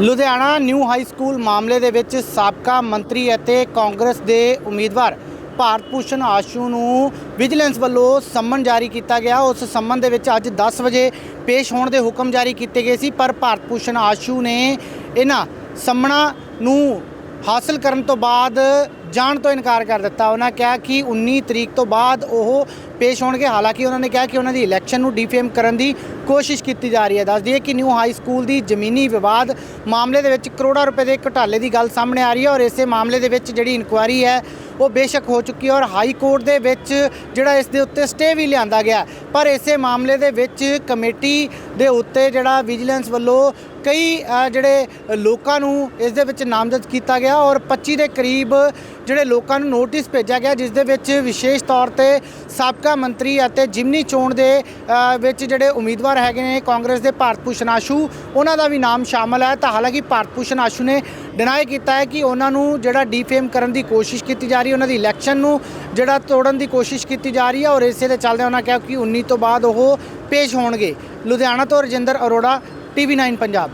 Ludhiana new high school ਮਾਮਲੇ ਦੇ ਵਿੱਚ ਸਾਬਕਾ ਮੰਤਰੀ ਅਤੇ ਕਾਂਗਰਸ ਦੇ ਉਮੀਦਵਾਰ ਭਾਰਤ ਭੂਸ਼ਣ ਆਸ਼ੂ ਨੂੰ ਵਿਜੀਲੈਂਸ ਵੱਲੋਂ ਸੰਮਨ ਜਾਰੀ ਕੀਤਾ ਗਿਆ। ਉਸ ਸੰਮਨ ਦੇ ਵਿੱਚ ਅੱਜ 10 ਵਜੇ ਪੇਸ਼ ਹੋਣ ਦੇ ਹੁਕਮ ਜਾਰੀ ਕੀਤੇ ਗਏ ਸੀ, ਪਰ ਭਾਰਤ ਭੂਸ਼ਣ ਆਸ਼ੂ ਨੇ ਇਹਨਾਂ ਸੰਮਣਾ ਨੂੰ ਹਾਸਲ ਕਰਨ ਤੋਂ ਬਾਅਦ ਜਾਣ ਤੋਂ ਇਨਕਾਰ ਕਰ ਦਿੱਤਾ। ਉਹਨਾਂ ਕਿਹਾ ਕਿ 19 ਤਰੀਕ ਤੋਂ ਬਾਅਦ ਉਹ ਪੇਸ਼ ਹੋਣਗੇ। ਹਾਲਾਂਕਿ ਉਹਨਾਂ ਨੇ ਕਿਹਾ ਕਿ ਉਹਨਾਂ ਦੀ ਇਲੈਕਸ਼ਨ ਨੂੰ ਡੀਫੇਮ ਕਰਨ ਦੀ ਕੋਸ਼ਿਸ਼ ਕੀਤੀ ਜਾ ਰਹੀ ਹੈ। ਦੱਸ ਦਈਏ ਕਿ ਨਿਊ ਹਾਈ ਸਕੂਲ ਦੀ ਜ਼ਮੀਨੀ ਵਿਵਾਦ ਮਾਮਲੇ ਦੇ ਵਿੱਚ ਕਰੋੜਾਂ ਰੁਪਏ ਦੇ ਘੁਟਾਲੇ ਦੀ ਗੱਲ ਸਾਹਮਣੇ ਆ ਰਹੀ ਹੈ ਔਰ ਇਸੇ ਮਾਮਲੇ ਦੇ ਵਿੱਚ ਜਿਹੜੀ ਇਨਕੁਆਇਰੀ ਹੈ, ਉਹ ਬੇਸ਼ੱਕ ਹੋ ਚੁੱਕੀ ਹੈ ਔਰ ਹਾਈ ਕੋਰਟ ਦੇ ਵਿੱਚ ਜਿਹੜਾ ਇਸ ਦੇ ਉੱਤੇ ਸਟੇ ਵੀ ਲਿਆਂਦਾ ਗਿਆ। ਪਰ ਇਸੇ ਮਾਮਲੇ ਦੇ ਵਿੱਚ ਕਮੇਟੀ ਦੇ ਉੱਤੇ ਜਿਹੜਾ ਵਿਜੀਲੈਂਸ ਵੱਲੋਂ ਕਈ ਜਿਹੜੇ ਲੋਕਾਂ ਨੂੰ ਇਸ ਦੇ ਵਿੱਚ ਨਾਮਜ਼ਦ ਕੀਤਾ ਗਿਆ ਔਰ 25 ਦੇ ਕਰੀਬ ਜਿਹੜੇ ਲੋਕਾਂ ਨੂੰ ਨੋਟਿਸ ਭੇਜਿਆ ਗਿਆ, ਜਿਸ ਦੇ ਵਿੱਚ ਵਿਸ਼ੇਸ਼ ਤੌਰ ਤੇ ਸਾਬਕਾ ਮੰਤਰੀ ਅਤੇ ਜਿਮਨੀ ਚੋਣ ਦੇ ਵਿੱਚ ਜਿਹੜੇ ਉਮੀਦਵਾਰ ਹੈਗੇ ਨੇ ਕਾਂਗਰਸ ਦੇ ਭਾਰਤ ਭੂਸ਼ਣ ਆਸ਼ੂ, ਉਹਨਾਂ ਦਾ ਵੀ ਨਾਮ ਸ਼ਾਮਲ ਹੈ। ਤਾਂ ਹਾਲਾਂਕਿ ਭਾਰਤ ਭੂਸ਼ਣ ਆਸ਼ੂ ਨੇ ਡਿਨਾਈ ਕੀਤਾ ਹੈ ਕਿ ਉਹਨਾਂ ਨੂੰ ਜਿਹੜਾ ਡੀਫੇਮ ਕਰਨ ਦੀ ਕੋਸ਼ਿਸ਼ ਕੀਤੀ ਜਾ ਰਹੀ ਹੈ, ਉਹਨਾਂ ਦੀ ਇਲੈਕਸ਼ਨ ਨੂੰ ਜਿਹੜਾ ਤੋੜਨ ਦੀ ਕੋਸ਼ਿਸ਼ ਕੀਤੀ ਜਾ ਰਹੀ ਹੈ ਔਰ ਇਸੇ ਦੇ ਚੱਲਦੇ ਉਹਨਾਂ ਕਿਹਾ ਕਿ 19 ਤੋਂ ਬਾਅਦ ਉਹ ਪੇਸ਼ ਹੋਣਗੇ। ਲੁਧਿਆਣਾ ਤੋਂ ਰਜਿੰਦਰ ਅਰੋੜਾ ਟੀਵੀ 9 ਪੰਜਾਬ।